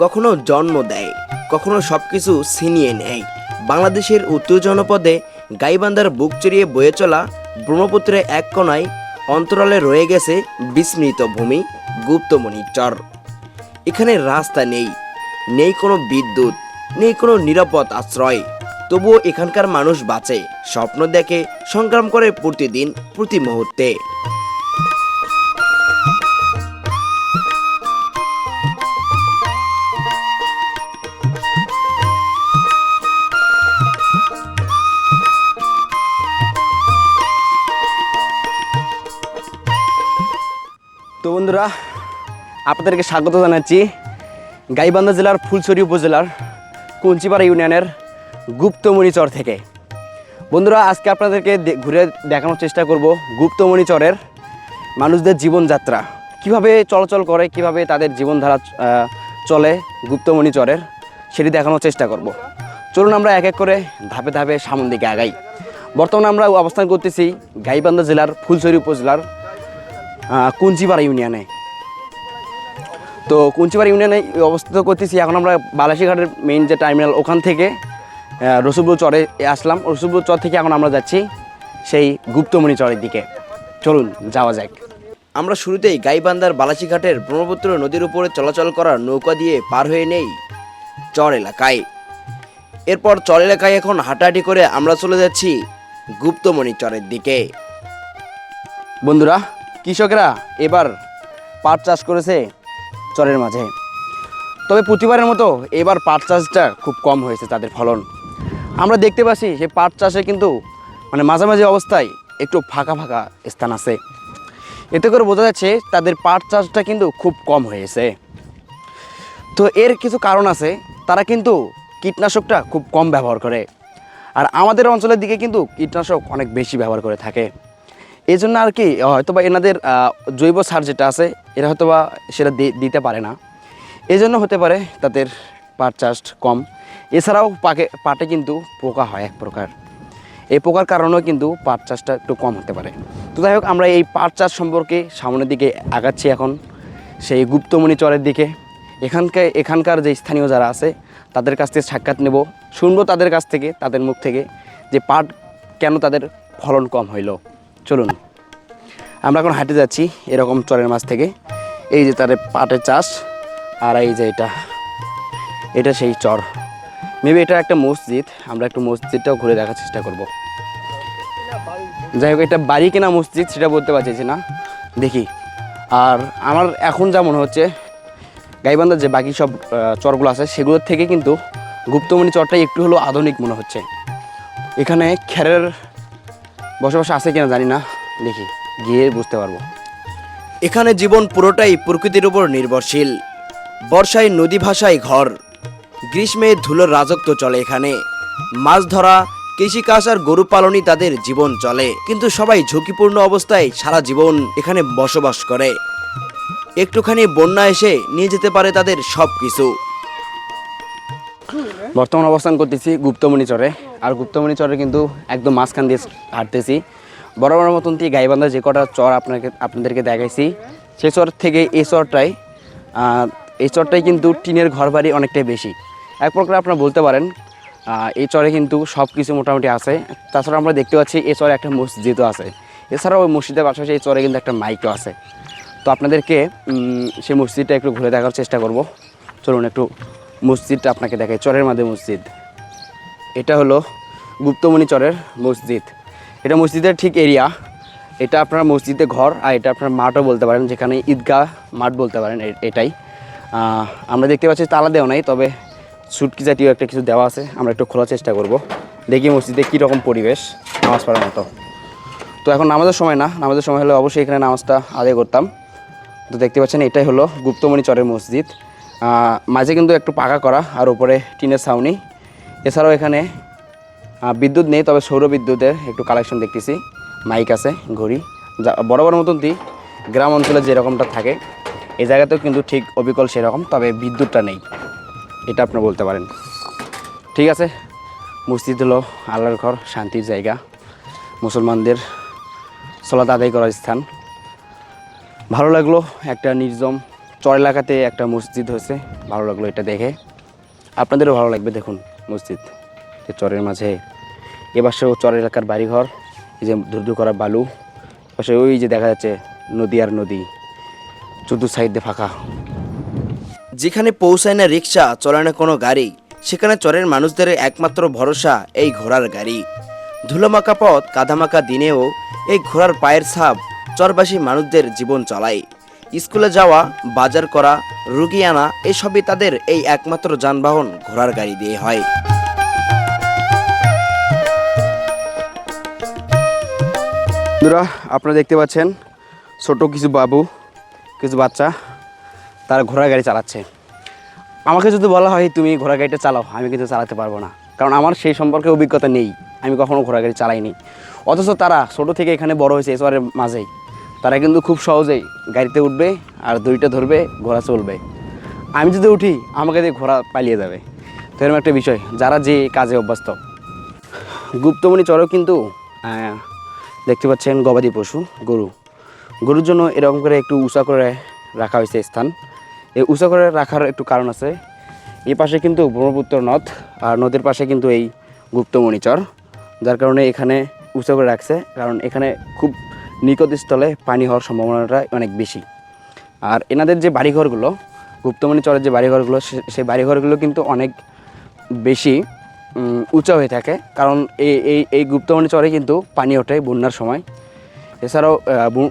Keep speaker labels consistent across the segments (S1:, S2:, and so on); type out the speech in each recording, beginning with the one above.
S1: কখনো জন্ম দেয়, কখনো সব কিছু ছিনিয়ে নেয়। বাংলাদেশের উত্তর জনপদে গাইবান্ধার বুক চড়িয়ে বয়ে চলা ব্রহ্মপুত্রের এক কোনায় অন্তরালে রয়ে গেছে বিস্মৃত ভূমি গুপ্তমণির চর। এখানে রাস্তা নেই নেই কোনো বিদ্যুৎ, নেই কোনো নিরাপদ আশ্রয়। তবুও এখানকার মানুষ বাঁচে, স্বপ্ন দেখে, সংগ্রাম করে প্রতিদিন, প্রতি মুহূর্তে। তো বন্ধুরা, আপনাদেরকে স্বাগত জানাচ্ছি গাইবান্ধা জেলার ফুলছড়ি উপজেলার কঞ্চিপাড়া ইউনিয়নের গুপ্তমণি চর থেকে। বন্ধুরা, আজকে আপনাদেরকে ঘুরে দেখানোর চেষ্টা করব গুপ্তমণি চরের মানুষদের জীবনযাত্রা। কীভাবে চলাচল করে, কীভাবে তাদের জীবনধারা চলে গুপ্তমণি চরের, সেটি দেখানোর চেষ্টা করব। চলুন আমরা এক এক করে ধাপে ধাপে সামন দিকে আগাই। বর্তমানে আমরা অবস্থান করতেছি গাইবান্ধা জেলার ফুলছড়ি উপজেলার কুঞ্চিপাড়া ইউনিয়নে। তো কুঞ্চিপাড়া ইউনিয়নে অবস্থিত করতেছি এখন আমরা বালাসীঘাটের মেইন যে টার্মিনাল ওখান থেকে রসুলপুর চরে আসলাম। রসুলপুর চর থেকে এখন আমরা যাচ্ছি সেই গুপ্তমণি চরের দিকে। চলুন যাওয়া যাক। আমরা শুরুতেই গাইবান্ধার বালাসীঘাটের ব্রহ্মপুত্র নদীর উপরে চলাচল করার নৌকা দিয়ে পার হয়ে নেই চর এলাকায়। এরপর চর এলাকায় এখন হাঁটাহাঁটি করে আমরা চলে যাচ্ছি গুপ্তমণি চরের দিকে। বন্ধুরা কৃষকরা এবার পাট চাষ করেছে চরের মাঝে। তবে প্রতিবারের মতো এবার পাট চাষটা খুব কম হয়েছে তাদের ফলন। আমরা দেখতে পাচ্ছি সেই পাট চাষে কিন্তু মানে মাঝামাঝি অবস্থায় একটু ফাঁকা ফাঁকা স্থান আছে। এতে করে বোঝা যাচ্ছে তাদের পাট চাষটা কিন্তু খুব কম হয়েছে। তো এর কিছু কারণ আছে, তারা কিন্তু কীটনাশকটা খুব কম ব্যবহার করে। আর আমাদের অঞ্চলের দিকে কিন্তু কীটনাশক অনেক বেশি ব্যবহার করে থাকে। এই জন্য আর কি হয়তো বা এনাদের জৈব সার যেটা আছে, এরা হয়তো বা সেটা দিতে পারে না। এই জন্য হতে পারে তাদের পাট চাষ কম। এছাড়াও পাকে, পাটে কিন্তু পোকা হয় এক প্রকার। এই পোকার কারণেও কিন্তু পাট চাষটা একটু কম হতে পারে। তো যাই হোক, আমরা এই পাট চাষ সম্পর্কে সামনের দিকে আগাচ্ছি এখন। সেই গুপ্তমণি চরের দিকে। এখানকার এখানকার যে স্থানীয় যারা আছে, তাদের কাছ থেকে সাক্ষাৎ নেব। শুনব তাদের কাছ থেকে, তাদের মুখ থেকে, যে পাট কেন তাদের ফলন কম হইল। চলুন। আমরা এখন হাঁটে যাচ্ছি এরকম চরের মাছ থেকে। এই যে তার পাটের চাষ আর এই যে এটা। এটা সেই চর। মেবি এটা একটা মসজিদ। আমরা একটু মসজিদটাও ঘুরে দেখার চেষ্টা করব। যাই হোক, এটা বাড়ি কেনা মসজিদ সেটা বলতে পারছি না। দেখি। আর আমার এখন যা মনে হচ্ছে, গাইবান্ধার যে বাকি সব চরগুলো আছে, সেগুলোর থেকে কিন্তু গুপ্তমণি চরটাই একটু হলেও আধুনিক মনে হচ্ছে। এখানে খেরের বসবাস আছে কিনা জানি না। দেখি, গিয়ে বুঝতে পারব। এখানে জীবন পুরোটাই প্রকৃতির উপর নির্ভরশীল। বর্ষায় নদী ভাষায় ঘর। গ্রীষ্মে ধুলোর রাজত্ব চলে এখানে। মাছ ধরা, কৃষিকাজ আর গরু পালনই তাদের জীবন চলে। কিন্তু সবাই ঝুঁকিপূর্ণ অবস্থায় সারা জীবন এখানে বসবাস করে। একটুখানি বন্যা এসে নিয়ে যেতে পারে তাদের সব কিছু বর্তমান অবস্থান করতেছি গুপ্তমণি চরে আর গুপ্তমণি চরে কিন্তু একদম মাঝখান দিয়ে হাঁটতেছি। বড় বড় মতন দিয়ে গাইবান্ধা যে কটা চর আপনাকে, আপনাদেরকে দেখাইছি, সেই চর থেকে এই চরটাই এই চরটাই কিন্তু টিনের ঘর বাড়ি অনেকটাই বেশি। এক প্রকার আপনারা বলতে পারেন এই চরে কিন্তু সব কিছু মোটামুটি আছে। তাছাড়া আমরা দেখতে পাচ্ছি এই চরে একটা মসজিদও আছে। এছাড়াও ওই মসজিদের পাশাপাশি এই চরে কিন্তু একটা মাইকও আছে। তো আপনাদেরকে সেই মসজিদটা একটু ঘুরে দেখার চেষ্টা করব। চলুন একটু মসজিদটা আপনাকে দেখাই, চরের মাঝে মসজিদ। এটা হলো গুপ্তমণি চরের মসজিদ। এটা মসজিদের ঠিক এরিয়া। এটা আপনার মসজিদে ঘর আর এটা আপনার মাঠও বলতে পারেন, যেখানে ঈদগাহ মাঠ বলতে পারেন এটাই। আমরা দেখতে পাচ্ছি তালা দেওয়া নাই, তবে সুটকি জাতীয় একটা কিছু দেওয়া আছে, আমরা একটু খোলার চেষ্টা করব। দেখি মসজিদে কী রকম পরিবেশ, নামাজ পড়ার মতো। তো এখন নামাজের সময় না, নামাজের সময় হলে অবশ্যই এখানে নামাজটা আদায় করতাম। তো দেখতে পাচ্ছেন, এটাই হলো গুপ্তমণি চরের মসজিদ। মাঝে কিন্তু একটু পাকা করা, আর উপরে টিনের ছাউনি। এছাড়াও এখানে বিদ্যুৎ নেই, তবে সৌর বিদ্যুতের একটু কালেকশন দেখতেছি। মাইক আছে, ঘড়ি। যা বড় বড় মতন দি, গ্রাম অঞ্চলে যেরকমটা থাকে, এই জায়গাতেও কিন্তু ঠিক অবিকল সেরকম, তবে বিদ্যুৎটা নেই। এটা আপনি বলতে পারেন। ঠিক আছে, মসজিদ হলো আল্লাহর ঘর, শান্তির জায়গা। মুসলমানদের সলাত আদায় করার স্থান। ভালো লাগল একটা নির্জম চর এলাকাতে একটা মসজিদ হয়েছে। ভালো লাগল এটা দেখে। আপনাদেরও ভালো লাগবে দেখুন মসজিদ। চরের মাঝে এপাশেও চর এলাকার বাড়িঘর, এই যে ধুরধু করা বালু পাশে ওই যে দেখা যাচ্ছে নদী আর নদী, চতুর সাইড ফাঁকা। যেখানে পৌঁছায় না রিক্সা চলে না কোনো গাড়ি, সেখানে চরের মানুষদের একমাত্র ভরসা এই ঘোড়ার গাড়ি। ধুলোমাকা পথ কাদামাকা দিনেও এই ঘোড়ার পায়ের ছাপ চরবাসী মানুষদের জীবন চলায়। স্কুলে যাওয়া, বাজার করা, রুগী আনা, এসবই তাদের এই একমাত্র যানবাহন ঘোড়ার গাড়ি দিয়ে হয়। বন্ধুরা, আপনারা দেখতে পাচ্ছেন, ছোট কিছু বাবু, কিছু বাচ্চা, তারা ঘোড়ার গাড়ি চালাচ্ছে। আমাকে যদি বলা হয়, তুমি ঘোড়া গাড়িটা চালাও, আমি কিন্তু চালাতে পারব না। কারণ আমার সেই সম্পর্কে অভিজ্ঞতা নেই। আমি কখনো ঘোড়া গাড়ি চালাইনি। অথচ তারা ছোট থেকে এখানে বড় হয়েছে, এসবের মাঝেই। তারা কিন্তু খুব সহজেই গাড়িতে উঠবে আর দড়িটা ধরবে, ঘোড়া চলবে। আমি যদি উঠি, আমাকে দিয়ে ঘোড়া পালিয়ে যাবে। তো এরকম একটা বিষয়, যারা যে কাজে অভ্যস্ত। গুপ্তমণি চড়ক কিন্তু দেখতে পাচ্ছেন গবাদি পশু, গরু। গরুর জন্য এরকম করে একটু উঁচা করে রাখা হয়েছে স্থান। এই উঁচা করে রাখার একটু কারণ আছে। এই পাশে কিন্তু ব্রহ্মপুত্র নদ, আর নদীর পাশে কিন্তু এই গুপ্তমণি চর, যার কারণে এখানে উঁচা করে রাখছে। কারণ এখানে খুব নিকট স্থলে পানি হওয়ার সম্ভাবনাটা অনেক বেশি। আর এনাদের যে বাড়িঘরগুলো গুপ্তমণি চরের যে বাড়িঘরগুলো সেই বাড়িঘরগুলো কিন্তু অনেক বেশি উঁচা হয়ে থাকে। কারণ এই এই এই গুপ্তমণি চরে কিন্তু পানি ওঠে বন্যার সময়। এছাড়াও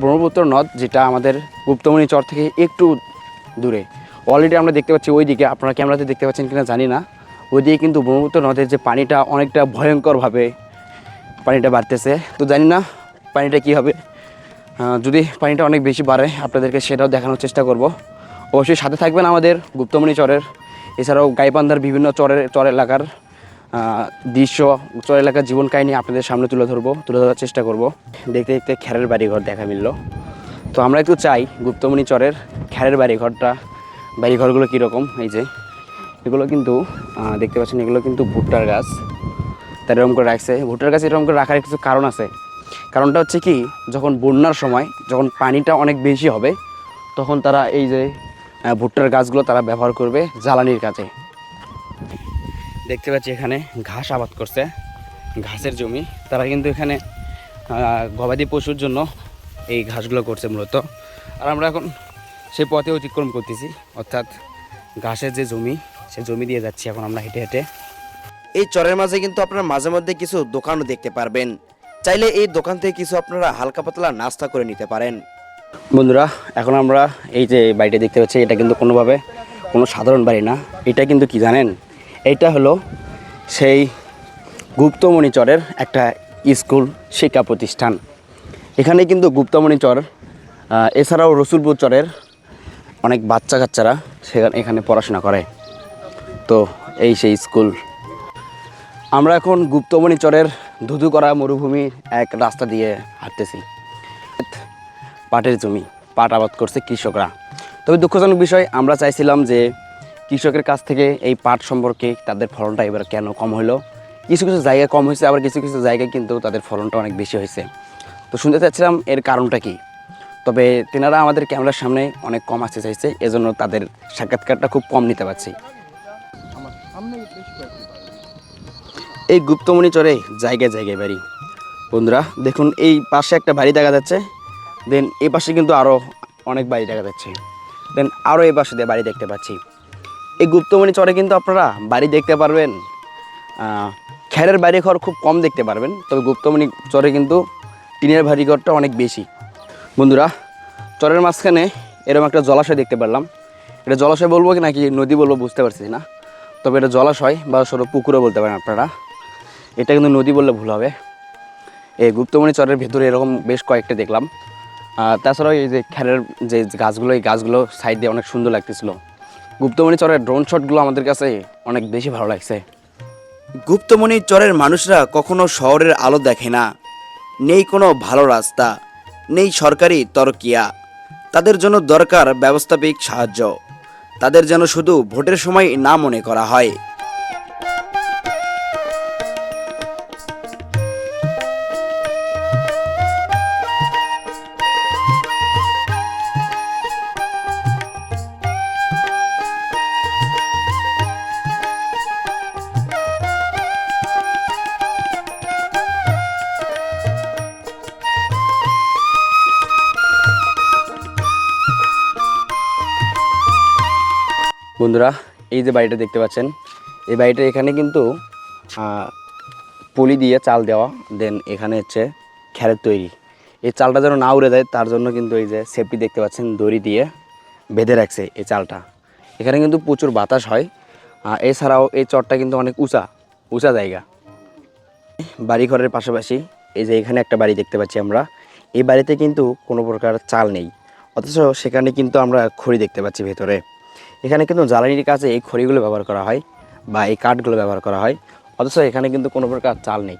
S1: ব্রহ্মপুত্র নদ, যেটা আমাদের গুপ্তমণি চর থেকে একটু দূরে। অলরেডি আমরা দেখতে পাচ্ছি ওইদিকে, আপনারা ক্যামেরাতে দেখতে পাচ্ছেন কিনা জানি না। ওইদিকে কিন্তু ব্রহ্মপুত্র নদের যে পানিটা অনেকটা ভয়ঙ্করভাবে পানিটা বাড়তেছে। তো জানি না পানিটা কী হবে। যদি পানিটা অনেক বেশি বাড়ে, আপনাদেরকে সেটাও দেখানোর চেষ্টা করব। অবশ্যই সাথে থাকবেন আমাদের গুপ্তমণি চরের। এছাড়াও গাইবান্ধার বিভিন্ন চরের, চর এলাকার দৃশ্য, চর এলাকার জীবন কাহিনী আপনাদের সামনে তুলে ধরবো, তুলে ধরার চেষ্টা করব। দেখতে দেখতে খ্যারের বাড়িঘর দেখা মিলল। তো আমরা একটু চাই গুপ্তমণি চরের খ্যারের বাড়িঘরটা, বাড়িঘরগুলো কীরকম? এই যে, এগুলো কিন্তু দেখতে পাচ্ছেন, এগুলো কিন্তু ভুট্টার গাছ। তার এরকম করে রাখছে। ভুট্টার গাছ এরকম করে রাখার কিছু কারণ আছে। কারণটা হচ্ছে কি, যখন বন্যার সময়, যখন পানিটা অনেক বেশি হবে, তখন তারা এই যে ভুট্টার গাছগুলো তারা ব্যবহার করবে জ্বালানির কাজে। দেখতে পাচ্ছি এখানে ঘাস আবাদ করছে। ঘাসের জমি। তারা কিন্তু এখানে গবাদি পশুর জন্য এই ঘাসগুলো করছে মূলত। আর আমরা এখন সেই পথে অতিক্রম করতেছি। অর্থাৎ ঘাসের যে জমি, সে জমি দিয়ে যাচ্ছি এখন আমরা হেঁটে হেঁটে। এই চরের মাঝে কিন্তু আপনারা মাঝে মধ্যে কিছু দোকানও দেখতে পারবেন। চাইলে এই দোকান থেকে কিছু আপনারা হালকা পাতলা নাস্তা করে নিতে পারেন। বন্ধুরা, এখন আমরা এই যে বাড়িটা দেখতে পাচ্ছি, এটা কিন্তু কোনোভাবে কোনো সাধারণ বাড়ি না। এটা কিন্তু কি জানেন? এটা হলো সেই গুপ্তমণি চরের একটা স্কুল শিক্ষা প্রতিষ্ঠান। এখানে কিন্তু গুপ্তমণি চর এছাড়াও রসুলপুর চরের অনেক বাচ্চা কাচ্চারা সেখানে এখানে পড়াশোনা করে। তো এই সেই স্কুল আমরা এখন গুপ্তমণি চরের ধুধু করা মরুভূমির এক রাস্তা দিয়ে হাঁটতেছি। পাটের জমি, পাট আবাদ করছে কৃষকরা। তবে দুঃখজনক বিষয়, আমরা চাইছিলাম যে কৃষকের কাছ থেকে এই পাট সম্পর্কে তাদের ফলনটা এবার কেন কম হলো। কিছু কিছু জায়গায় কম হয়েছে, আবার কিছু কিছু জায়গায় কিন্তু তাদের ফলনটা অনেক বেশি হয়েছে। তো শুনতে চাচ্ছিলাম এর কারণটা কি? তবে তেনারা আমাদের ক্যামেরার সামনে অনেক কম আসতে চাইছে, এজন্য তাদের সাক্ষাৎকারটা খুব কম নিতে পারছি। এই গুপ্তমণি চরে জায়গায় জায়গায় বাড়ি। বন্ধুরা দেখুন এই পাশে একটা বাড়ি দেখা যাচ্ছে দেন এই পাশে কিন্তু আরও অনেক বাড়ি দেখা যাচ্ছে। দেন আরও এই পাশে বাড়ি দেখতে পাচ্ছি। এই গুপ্তমণি চরে কিন্তু আপনারা বাড়ি দেখতে পারবেন আহ, খ্যারের বাড়ি ঘর খুব কম দেখতে পারবেন তবে গুপ্তমণি চরে কিন্তু টিনের বাড়ি ঘরটা অনেক বেশি। বন্ধুরা চরের মাঝখানে এরকম একটা জলাশয় দেখতে পারলাম। এটা জলাশয় বলব কি নাকি নদী বলব বুঝতে পারছি না তবে এটা জলাশয় বা সরো পুকুরও বলতে পারেন আপনারা। এটা কিন্তু নদী বললে ভুল হবে। এই গুপ্তমণি চরের ভেতরে এরকম বেশ কয়েকটা দেখলাম। তাছাড়াও এই যে খ্যারের যে গাছগুলো, এই গাছগুলো সাইড দিয়ে অনেক সুন্দর লাগতেছিল। গুপ্তমণি চরের ড্রোন শটগুলো আমাদের কাছে অনেক বেশি ভালো লাগছে। গুপ্তমণি চরের মানুষরা কখনো শহরের আলো দেখে না। নেই কোনো ভালো রাস্তা, নেই সরকারি তরকিয়া। তাদের জন্য দরকার ব্যবস্থাপিক সাহায্য। তাদের যেন শুধু ভোটের সময় না মনে করা হয়। বন্ধুরা, এই যে বাড়িটা দেখতে পাচ্ছেন, এই বাড়িটা এখানে কিন্তু পলি দিয়ে চাল দেওয়া, দেন এখানে হচ্ছে খ্যারের তৈরি। এই চালটা যেন না উড়ে যায়, তার জন্য কিন্তু এই যে সেফটি দেখতে পাচ্ছেন, দড়ি দিয়ে বেঁধে রাখছে এই চালটা। এখানে কিন্তু প্রচুর বাতাস হয় এছাড়াও এই চরটা কিন্তু অনেক উঁচা উঁচা জায়গা। বাড়ি ঘরের পাশাপাশি এই যে এখানে একটা বাড়ি দেখতে পাচ্ছি আমরা, এই বাড়িতে কিন্তু কোনো প্রকার চাল নেই, অথচ সেখানে কিন্তু আমরা খড়ি দেখতে পাচ্ছি ভেতরে। এখানে কিন্তু জ্বালানির কাজে এই খড়িগুলো ব্যবহার করা হয় বা এই কাঠগুলো ব্যবহার করা হয়। অথচ এখানে কিন্তু কোনো প্রকার চাল নেই।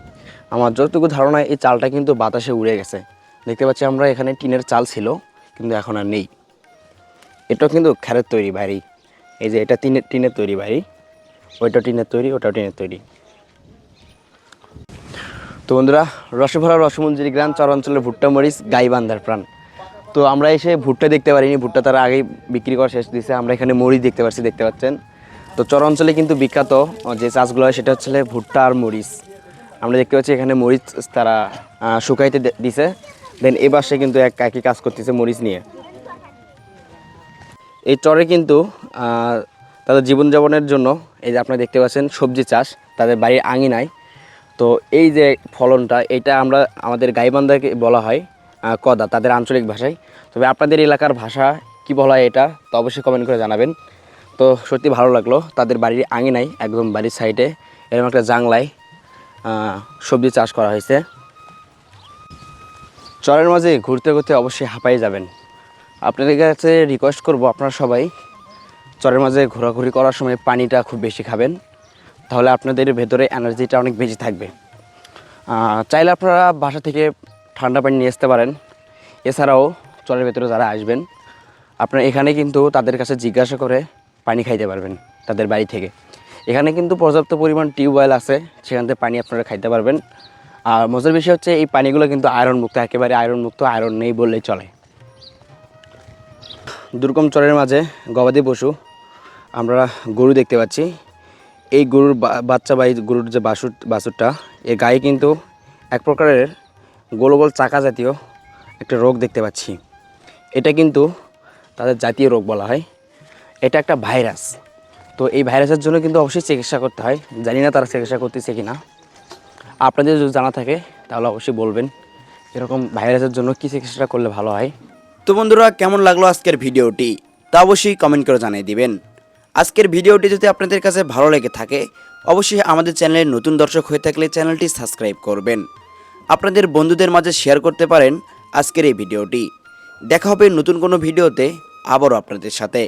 S1: আমার যতটুকু ধারণা, এই চালটা কিন্তু বাতাসে উড়ে গেছে। দেখতে পাচ্ছি আমরা এখানে টিনের চাল ছিল, কিন্তু এখন আর নেই। এটাও কিন্তু খ্যারের তৈরি বাড়ি। এই যে এটা টিনের টিনের তৈরি বাড়ি। ওইটা টিনের তৈরি, ওটাও টিনের তৈরি। তো বন্ধুরা, রসভরা রসমঞ্জুরি গ্রাম চর অঞ্চলের ভুট্টা মরিচ, গাইবান্ধার প্রাণ। তো আমরা এসে ভুট্টা দেখতে পারিনি, ভুট্টা তারা আগেই বিক্রি করা শেষ দিয়েছে আমরা এখানে মরিচ দেখতে পাচ্ছি দেখতে পাচ্ছেন। তো চর অঞ্চলে কিন্তু বিখ্যাত যে চাষগুলো হয় সেটা হচ্ছে ভুট্টা আর মরিচ আমরা দেখতে পাচ্ছি এখানে মরিচ তারা শুকাইতে দিছে। দেন এবার সে কিন্তু এক একই কাজ করতেছে মরিচ নিয়ে। এই চরে কিন্তু তাদের জীবনযাপনের জন্য এই যে আপনারা দেখতে পাচ্ছেন সবজি চাষ, তাদের বাড়ির আঙিনায়। তো এই যে ফলনটা, এটা আমরা আমাদের গাইবান্ধাকে বলা হয়। কদা, তাদের আঞ্চলিক ভাষায় তবে আপনাদের এলাকার ভাষা কি বলা হয় এটা, তো অবশ্যই কমেন্ট করে জানাবেন। তো সত্যি ভালো লাগল, তাদের বাড়ির আঙিনায়, একদম বাড়ির সাইডে এরকম একটা জাংলায় সবজি চাষ করা হয়েছে। চরের মাঝে ঘুরতে ঘুরতে অবশ্যই হাঁপাই যাবেন। আপনাদের কাছে রিকোয়েস্ট করব আপনারা সবাই, চরের মাঝে ঘোরাঘুরি করার সময় পানিটা খুব বেশি খাবেন, তাহলে আপনাদের ভেতরে এনার্জিটা অনেক বেশি থাকবে। চাইলে আপনারা বাসা থেকে ঠান্ডা পানি নিয়ে আসতে পারেন। এছাড়াও চরের ভেতরে যারা আসবেন, আপনারা এখানে কিন্তু তাদের কাছে জিজ্ঞাসা করে পানি খাইতে পারবেন তাদের বাড়ি থেকে। এখানে কিন্তু পর্যাপ্ত পরিমাণ টিউবওয়েল আছে, সেখান থেকে পানি আপনারা খাইতে পারবেন। আর মজার বিষয় হচ্ছে, এই পানিগুলো কিন্তু আয়রন মুক্ত একেবারে আয়রন মুক্ত আয়রন নেই বললেই চলে। দুর্গম চরের মাঝে গবাদি পশু, আমরা গরু দেখতে পাচ্ছি। এই গরুর বাচ্চা বা এই গরুর যে বাসুর, বাছুরটা, এর গায়ে কিন্তু এক প্রকারের গোল গোল চাকা জাতীয় একটা রোগ দেখতে পাচ্ছি। এটা কিন্তু তাদের জাতীয় রোগ বলা হয়। এটা একটা ভাইরাস। তো এই ভাইরাসের জন্য কিন্তু অবশ্যই চিকিৎসা করতে হয়। জানি না তারা চিকিৎসা করতেছে কি না আপনাদের যদি জানা থাকে, তাহলে অবশ্যই বলবেন। এরকম ভাইরাসের জন্য কী চিকিৎসাটা করলে ভালো হয়?
S2: তো বন্ধুরা, কেমন লাগল আজকের ভিডিওটি? তা অবশ্যই কমেন্ট করে জানিয়ে দিবেন। আজকের ভিডিওটি যদি আপনাদের কাছে ভালো লেগে থাকে, অবশ্যই আমাদের চ্যানেলের নতুন দর্শক হয়ে থাকলে চ্যানেলটি সাবস্ক্রাইব করবেন। আপনাদের বন্ধুদের মাঝে শেয়ার করতে পারেন আজকের এই ভিডিওটি। দেখা হবে নতুন কোনো ভিডিওতে, আবারও আপনাদের সাথে।